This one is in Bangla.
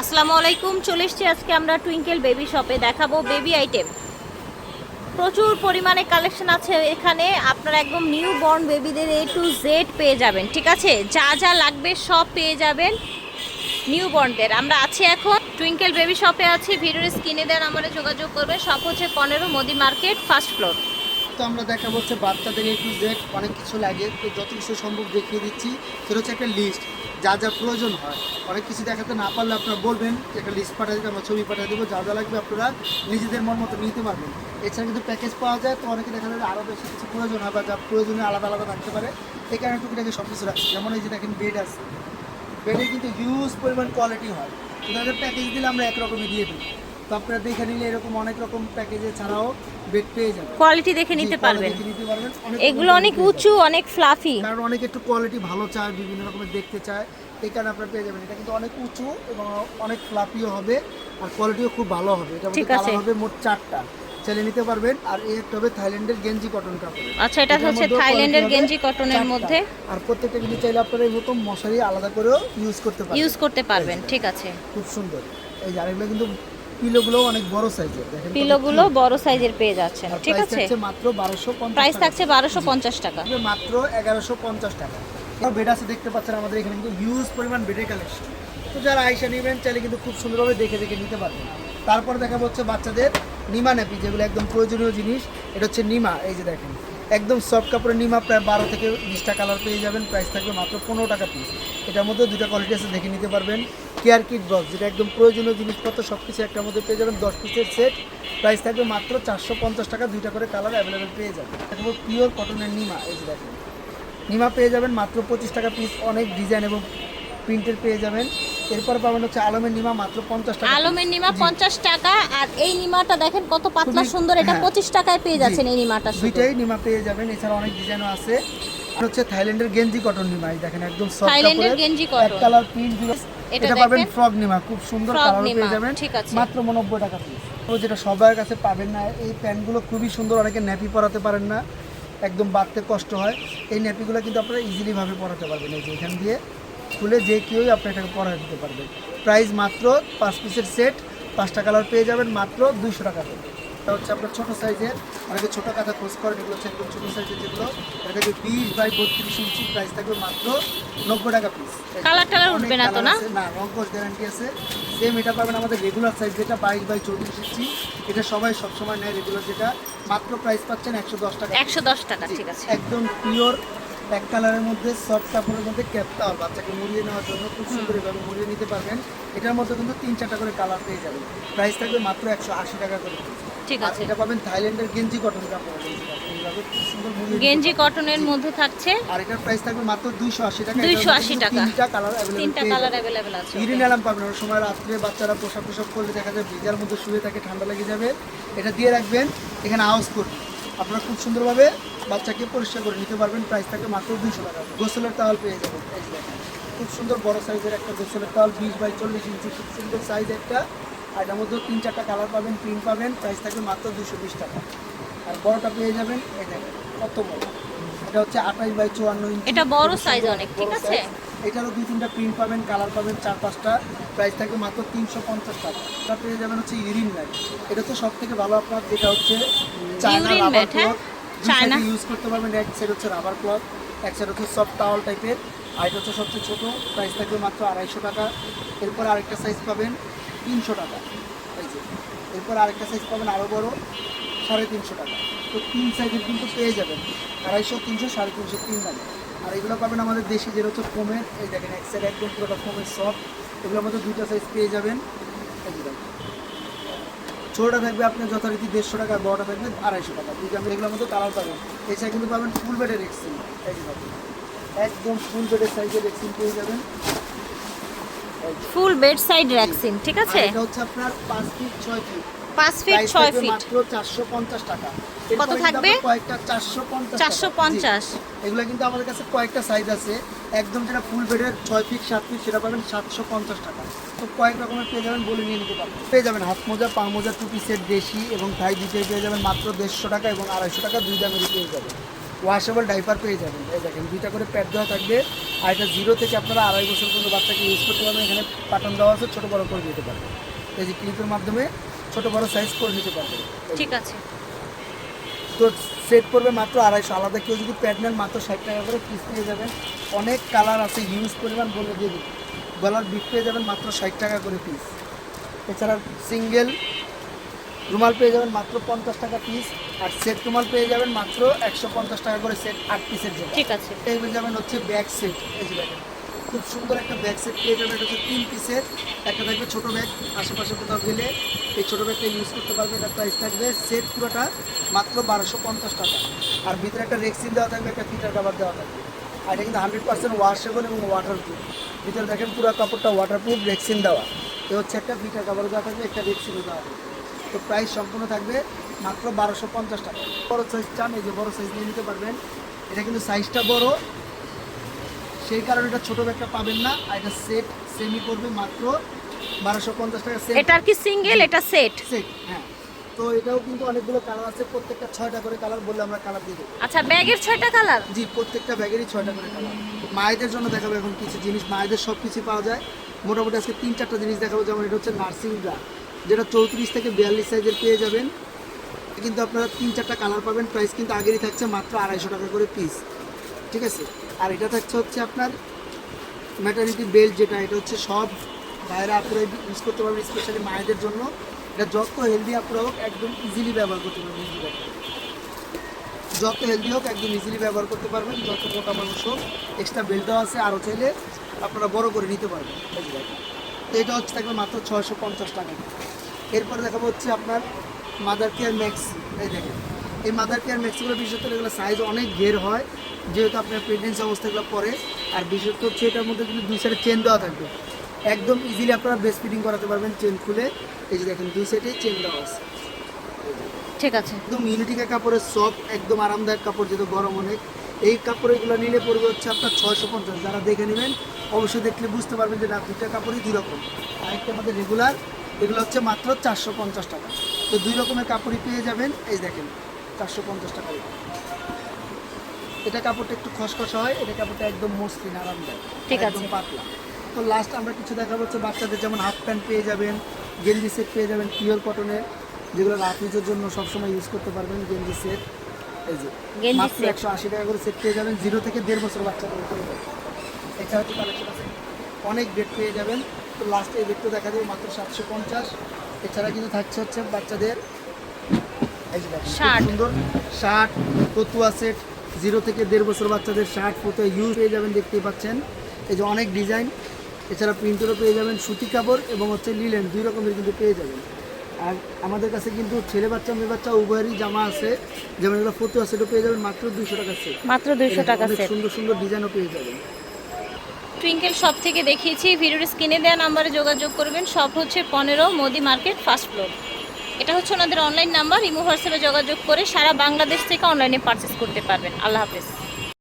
আসসালামু আলাইকুম, চলে এসেছি আজকে আমরা টুইঙ্কেল বেবি শপে দেখাবো বেবি আইটেম প্রচুর পরিমাণে কালেকশন আছে এখানে, আপনারা একদম নিউ বর্ন বেবিদের এ টু জেড পেয়ে যাবেন, ঠিক আছে? যা যা লাগবে সব পেয়ে যাবেন নিউ বর্নদের আমরা আছি এখন টুইঙ্কেল বেবি শপে আছি, ভিডিওর স্ক্রিনে দেন নাম্বারে যোগাযোগ করবে শপ হচ্ছে পনেরো, মোদি মার্কেট ফার্স্ট ফ্লোর তো আমরা দেখাবো হচ্ছে বাচ্চাদের একটু জেড অনেক কিছু লাগে। তো যত কিছু সম্ভব দেখিয়ে দিচ্ছি। সেটা হচ্ছে একটা লিস্ট যা যা প্রয়োজন হয়। অনেক কিছু দেখাতে না পারলে আপনারা বলবেন, একটা লিস্ট পাঠিয়ে দিতে আমরা ছবি পাঠিয়ে দেবো। যা যা লাগবে আপনারা নিজেদের মন মতো নিতে পারবেন। এছাড়া কিন্তু প্যাকেজ পাওয়া যায়। তো অনেকে দেখা যাবে আরও বেশি কিছু প্রয়োজন হয় বা যা প্রয়োজনে আলাদা আলাদা থাকতে পারে। এই কারণে টুকিটাকে সব কিছু রাখছি। যেমন এই যে দেখেন বেড আছে। বেডে কিন্তু হিউজ পরিমাণ কোয়ালিটি হয়। কিন্তু প্যাকেজ দিলে আমরা একরকমই দিয়ে দিই তো আপনারা দেখে নিলে এরকম অনেক রকম প্যাকেজে ছাড়াও বেড পেয়ে যাবেন। কোয়ালিটি দেখে নিতে পারবেন। এগুলো অনেক উঁচু অনেক ফ্লাফি কারণ অনেকে একটু কোয়ালিটি ভালো চায় বিভিন্ন রকমের দেখতে চায়। এই কারণে আপনারা পেয়ে যাবেন। এটা কিন্তু অনেক উঁচু এবং অনেক ফ্লাফিও হবে আর কোয়ালিটিও খুব ভালো হবে। এটা মধ্যে। কালার হবে মোট চারটা। চাইলে নিতে পারবেন। আর এই একটা হবে থাইল্যান্ডের গেঞ্জি কটন কাপড়। আচ্ছা এটা হচ্ছে থাইল্যান্ডের গেঞ্জি কটনের মধ্যে। আর প্রত্যেকটা কিন্তু চাইলে আপনারা মতো মশারি আলাদা করেও ইউজ করতে পারবেন। ইউজ করতে পারবেন ঠিক আছে। খুব সুন্দর। এই আরেকগুলো কিন্তু পিলোগুলো অনেক বড় সাইজের পিলোগুলো বড় সাইজের পেয়ে যাচ্ছেন ঠিক আছে? মাত্র প্রাইস থাকছে টাকা। মাত্র এগারোশো পঞ্চাশ টাকা। বেড আছে দেখতে পাচ্ছেন আমাদের এখানে কিন্তু হিউজ পরিমাণ বেডের কালেকশন তো যারা আইসা নেবেন চাইলে কিন্তু খুব সুন্দরভাবে দেখে দেখে নিতে পারবেন। তারপর দেখা হচ্ছে বাচ্চাদের নিমা ন্যাপি যেগুলো একদম প্রয়োজনীয় জিনিস। এটা হচ্ছে নিমা এই যে দেখেন। একদম সফট কাপড়ের নিমা প্রায় বারো থেকে বিশটা কালার পেয়ে যাবেন। প্রাইস থাকবে মাত্র পনেরো টাকা পিস এটার মধ্যে দুটো কোয়ালিটি আছে, দেখে নিতে পারবেন। কেয়ার কিট বক্স যেটা একদম প্রয়োজনীয় জিনিসপত্র সব কিছু একটার মধ্যে পেয়ে যাবেন দশ পিসের সেট প্রাইস থাকবে মাত্র চারশো পঞ্চাশ টাকা, দুইটা করে কালার অ্যাভেলেবেল পেয়ে যাবেন। দেখব পিওর কটনের নিমা, এই যে দেখেন। নিমা পেয়ে যাবেন মাত্র পঁচিশ টাকা পিস অনেক ডিজাইন এবং প্রিন্টের পেয়ে যাবেন। এরপর পাবেন হচ্ছে আলমের নিমা মাত্র পঞ্চাশ টাকা আলমের নিমা জি। পঞ্চাশ টাকা আর এই নিমাটা দেখেন কত পাতলা খুবই- সুন্দর এটা হ্যাঁ। পঁচিশ টাকায় পেয়ে যাচ্ছেন এই নিমাটা দুইটাই নিমা পেয়ে যাবেন এছাড়া অনেক ডিজাইনও আছে। আর হচ্ছে থাইল্যান্ডের গেঞ্জি কটন নিমা দেখেন একদম সফট থাইল্যান্ডের গেঞ্জি এক কালার প্রিন্ট এটা পাবেন। ফ্রক নিমা খুব সুন্দর কালার পেয়ে যাবেন। মাত্র নব্বই টাকা পিস তো যেটা সবার কাছে পাবেন না এই প্যান্টগুলো খুবই সুন্দর অনেকে ন্যাপি পরাতে পারেন না। একদম বাঁধতে কষ্ট হয়। এই ন্যাপিগুলো কিন্তু আপনারা ইজিলি ভাবে পরাতে পারবেন। এই যে এখান দিয়ে খুলে যে কেউই আপনি এটাকে পরাতে দিতে পারবেন। প্রাইস মাত্র পাঁচ পিসের সেট পাঁচটা কালার পেয়ে যাবেন মাত্র দুইশো টাকা করে। এটা হচ্ছে আপনার ছোটো সাইজের অনেকে ছোটো কাঁথা খোঁজ করেন এগুলো হচ্ছে একদম ছোটো সাইজের যেগুলো। এটা থেকে বিশ বাই বত্রিশ ইঞ্চি প্রাইস থাকবে মাত্র নব্বই টাকা পিস টালার উঠবে না তো না? না রঙ্কশ গ্যারান্টি আছে। সেম এটা পাবেন আমাদের রেগুলার সাইজ যেটা বাইশ বাই চৌত্রিশ ইঞ্চি। এটা সবাই সবসময় নেয় রেগুলার যেটা। মাত্র প্রাইস পাচ্ছেন একশো দশ টাকা। একশো দশ টাকা ঠিক আছে। একদম পিওর এক কালারের মধ্যে সফট কাপড়ের মধ্যে ক্যাপটা বাচ্চাকে মুড়িয়ে নেওয়ার জন্য খুব সুন্দর এভাবে মুড়িয়ে নিতে পারবেন। এটার মধ্যে কিন্তু তিন চারটা করে কালার পেয়ে যাবেন। প্রাইস থাকবে মাত্র একশো আশি টাকা করে। ঠিক আছে। এটা পাবেন থাইল্যান্ডের গেঞ্জি কটন কাপড়। গেঞ্জি কটনের মধ্যে থাকছে আর এটার প্রাইস থাকবে মাত্র দুইশো আশি টাকা। 280 টাকা। তিনটা কালার অ্যাভেলেবল তিনটা কালার অ্যাভেলেবেল আছে গ্রিন অ্যালাম পাবেন। ওই সময় রাত্রে বাচ্চারা পোশাক পোশাক করলে দেখা যায় ভিজার মধ্যে শুয়ে থাকে ঠান্ডা লেগে যাবে। এটা দিয়ে রাখবেন এখানে আওয়াজ করবে আপনারা খুব সুন্দরভাবে বাচ্চাকে পরিষ্কার করে নিতে পারবেন। প্রাইস থাকে মাত্র দুশো টাকা। গোসলের তাওয়াল পেয়ে যাবেন। খুব সুন্দর বড় সাইজের একটা গোসলের তাওয়াল বিশ বাই চল্লিশ ইঞ্চি। খুব সুন্দর সাইজ একটা। আর এটার মধ্যে তিন চারটা কালার পাবেন প্রিন্ট পাবেন। প্রাইস থাকবে মাত্র দুশো বিশ টাকা। আর বড়টা পেয়ে যাবেন এই দেখেন কত বড়। এটা হচ্ছে আঠাশ বাই চুয়ান্ন ইঞ্চি। এটা বড় সাইজ অনেক, ঠিক আছে? এটারও দুই তিনটা প্রিন্ট পাবেন কালার পাবেন চার পাঁচটা। প্রাইস থাকবে মাত্র তিনশো পঞ্চাশ টাকা। এটা পেয়ে যাবেন হচ্ছে ইরিন ম্যাট। এটা তো সব থেকে ভালো আপনার যেটা হচ্ছে চায়না রাবার হ্যাঁ? Cloth China. ইউজ করতে পারবেন এক সাইড হচ্ছে রাবার ক্লথ এক সাইড হচ্ছে সফট টাওয়াল টাইপের আর হচ্ছে সবচেয়ে ছোটো প্রাইস থাকবে মাত্র আড়াইশো টাকা এরপর আরেকটা সাইজ পাবেন তিনশো টাকা এই যে এরপর আরেকটা সাইজ পাবেন আরও বড় সাড়ে তিনশো টাকা তো তিন সাইজের কিন্তু পেয়ে যাবেন আড়াইশো তিনশো সাড়ে তিনশো তিন দামে আর এগুলো পাবেন আমাদের দেশে যেটা হচ্ছে ফোমের এই দেখেন এক সাইড একদম পুরোটা ফোমের সফট এগুলোর মধ্যে দুইটা সাইজ পেয়ে যাবেন। ছোটোটা থাকবে আপনার যথারীতি দেড়শো টাকা বড়টা থাকবে আড়াইশো টাকা। দুইটা আমি এগুলোর মধ্যে কালার পাবেন এছাড়া কিন্তু পাবেন ফুল বেডের দেখেন। একদম ফুল বেডের সাইজের এক্সিন পেয়ে যাবেন। ফুল বেড সাইড র্যাক্সিন ঠিক আছে? এটা হচ্ছে আপনার পাঁচ ফিট ছয় ফিট পাঁচ ফিট প্রাইস ছয় ফিট মাত্র চারশো পঞ্চাশ টাকা। কত থাকবে? কয়েকটা চারশো পঞ্চাশ চারশো পঞ্চাশ। এগুলো কিন্তু আমাদের কাছে কয়েকটা সাইজ আছে। একদম যেটা ফুল বেডের ছয় ফিট সাত ফিট সেটা পাবেন সাতশো পঞ্চাশ টাকা। তো কয়েক রকমের পেয়ে যাবেন বলে নিয়ে নিতে পারবেন। পেয়ে যাবেন হাত মোজা পা মোজা টু পিসের দেশি এবং থাই দুটোই পেয়ে যাবেন মাত্র দেড়শো টাকা এবং আড়াইশো টাকা দুই দামেরই পেয়ে যাবেন। ওয়াশেবল ডাইপার পেয়ে যাবেন। এই দেখেন দুইটা করে প্যাড দেওয়া থাকবে। আর এটা জিরো থেকে আপনারা আড়াই বছর পর্যন্ত বাচ্চাকে ইউজ করতে পারবেন। এখানে পাটন দেওয়া আছে ছোটো বড়ো করে দিতে পারবেন। এই যে ক্লিপের মাধ্যমে ছোটো বড় সাইজ করে নিতে পারবেন। ঠিক আছে। তো সেট করবে মাত্র আড়াইশো। আলাদা কেউ যদি প্যাড নেন মাত্র ষাট টাকা করে পিস পেয়ে যাবেন। অনেক কালার আছে হিউজ পরিমাণ বলে দিয়ে দিই গলার বিট পেয়ে যাবেন মাত্র ষাট টাকা করে পিস এছাড়া সিঙ্গেল রুমাল পেয়ে যাবেন মাত্র পঞ্চাশ টাকা পিস আর সেট রুমাল পেয়ে যাবেন মাত্র একশো পঞ্চাশ টাকা করে সেট আট পিসের জন্য। ঠিক আছে। পেয়ে যাবেন হচ্ছে ব্যাগ সেট এই যে খুব সুন্দর একটা ব্যাগ সেট পেয়ে যাবেন। এটা হচ্ছে তিন পিসের একটা থাকবে ছোটো ব্যাগ আশেপাশে কোথাও গেলে এই ছোটো ব্যাগটা ইউজ করতে পারবে এটা প্রাইস থাকবে সেট পুরোটা মাত্র বারোশো পঞ্চাশ টাকা। আর ভিতরে একটা রেক্সিন দেওয়া থাকবে একটা ফিটার কাভার দেওয়া থাকবে। আর এটা কিন্তু হান্ড্রেড পার্সেন্ট ওয়াশেবল এবং ওয়াটারপ্রুফ ভিতরে দেখেন পুরো কাপড়টা ওয়াটারপ্রুফ রেক্সিন দেওয়া। এ হচ্ছে একটা ফিটার কাপড় দেওয়া থাকবে একটা রেক্সিনও দেওয়া থাকবে। তো প্রাইস সম্পূর্ণ থাকবে মাত্র বারোশো পঞ্চাশ টাকা। বড় সাইজ চান এই যে বড় সাইজ নিয়ে নিতে পারবেন। এটা কিন্তু সাইজটা বড়। সেই কারণে এটা ছোটো ব্যাগটা পাবেন না। আর এটা সেট সেমি করবে মাত্র বারোশো পঞ্চাশ টাকা। সেট এটার কি সিঙ্গেল এটা সেট সেট হ্যাঁ। তো এটাও কিন্তু অনেকগুলো কালার আছে প্রত্যেকটা ছয়টা করে কালার বললে আমরা কালার দিয়ে দেবো। আচ্ছা ব্যাগের ছয়টা কালার জি প্রত্যেকটা ব্যাগেরই ছয়টা করে কালার মায়েদের জন্য দেখাবো এখন কিছু জিনিস মায়েদের সব কিছু পাওয়া যায়। মোটামুটি আজকে তিন চারটা জিনিস দেখাবো যেমন এটা হচ্ছে নার্সিং ব্রা যেটা চৌত্রিশ থেকে বিয়াল্লিশ সাইজের পেয়ে যাবেন। কিন্তু আপনারা তিন চারটা কালার পাবেন প্রাইস কিন্তু আগেরই থাকছে মাত্র আড়াইশো টাকা করে পিস ঠিক আছে? আর এটা থাকছে হচ্ছে আপনার ম্যাটার্নিটি বেল্ট যেটা এটা হচ্ছে সব বাইরে আপুরা ইউজ করতে পারবেন স্পেশালি মায়েদের জন্য। এটা যত হেলদি আপুরা হোক, একদম ইজিলি ব্যবহার করতে পারবেন। যত হেলদি হোক, একদম ইজিলি ব্যবহার করতে পারবেন, যত মোটা মানুষ হোক এক্সট্রা বেল্ট দেওয়া আছে, আরও চাইলে আপনারা বড় করে নিতে পারবেন। তো এটা হচ্ছে থাকবে মাত্র ছয়শো পঞ্চাশ টাকা। এরপরে দেখাবো হচ্ছে আপনার মাদার কেয়ার ম্যাক্স এই দেখেন, এই মাদার কেয়ার ম্যাক্সিগুলো বিশেষত এগুলো সাইজ অনেক ঘের হয়, যেহেতু আপনার প্রেগনেন্সি অবস্থাগুলো পরে, আর বিশেষত হচ্ছে এটার মধ্যে কিন্তু দুই সাইডে চেন দেওয়া থাকবে। একদম ইজিলি আপনারা বেস্ট ফিটিং করাতে পারবেন চেন খুলে। এই যে দেখেন দুই সাইডে চেন দেওয়া আছে। ঠিক আছে। একদম ইউনিটিকা কাপড়ের সফট একদম আরামদায়ক কাপড় যেহেতু গরম অনেক। এই কাপড়গুলো নিলে পড়বে হচ্ছে আপনার ছয়শো পঞ্চাশ। যারা দেখে নেবেন অবশ্যই দেখলে বুঝতে পারবেন যে না দুইটা কাপড়ই দুই রকম। আরেকটা আমাদের রেগুলার এগুলো হচ্ছে মাত্র চারশো পঞ্চাশ টাকা। তো দুই রকমের কাপড়ই পেয়ে যাবেন। এই দেখেন চারশো পঞ্চাশ টাকা এটা কাপড়টা একটু খসখসা হয় এটা কাপড়টা একদম মসৃণ আরামদায়ক। ঠিক আছে। একদম পাতলা। তো লাস্ট আমরা কিছু দেখাবো হচ্ছে বাচ্চাদের যেমন হাফ প্যান্ট পেয়ে যাবেন গেঞ্জি সেট পেয়ে যাবেন পিওর কটনের যেগুলো রাত ইউজের জন্য সবসময় ইউজ করতে পারবেন গেঞ্জি সেট এই যে মাত্র একশো আশি টাকা করে সেট পেয়ে যাবেন জিরো থেকে দেড় বছর বাচ্চাদের এছাড়া হচ্ছে কালেকশন আছে। অনেক বেড পেয়ে যাবেন। তো লাস্টে এই বেডটা দেখা যাবে মাত্র সাতশো পঞ্চাশ। এছাড়া কিন্তু থাকছে হচ্ছে বাচ্চাদের। সুন্দর। শার্ট ফতুয়া সেট জিরো থেকে দেড় বছর বাচ্চাদের শার্ট ফতুয়া ইউজ পেয়ে যাবেন দেখতেই পাচ্ছেন। এই যে অনেক ডিজাইন এছাড়া প্রিন্টেরও পেয়ে যাবেন সুতি কাপড় এবং হচ্ছে লিলেন দুই রকমের কিন্তু পেয়ে যাবেন। আর আমাদের কাছে কিন্তু ছেলে বাচ্চা মেয়ে বাচ্চা উভয়েরই জামা আছে। যেমন এগুলো ফতুয়া সেটও পেয়ে যাবেন মাত্র দুইশো টাকা সেট মাত্র দুইশো টাকা সেট সুন্দর সুন্দর ডিজাইনও পেয়ে যাবেন। টুইঙ্কেল শপ থেকে দেখিয়েছি ভিডিওর স্ক্রিনে দেওয়া নাম্বারে যোগাযোগ করবেন। শপ হচ্ছে পনেরো মোদি মার্কেট ফার্স্ট ফ্লোর। এটা হচ্ছে ওনাদের অনলাইন নাম্বার ইমো হোয়াটসঅ্যাপে যোগাযোগ করে সারা বাংলাদেশ থেকে অনলাইনে পারচেস করতে পারবেন। আল্লাহ হাফেজ।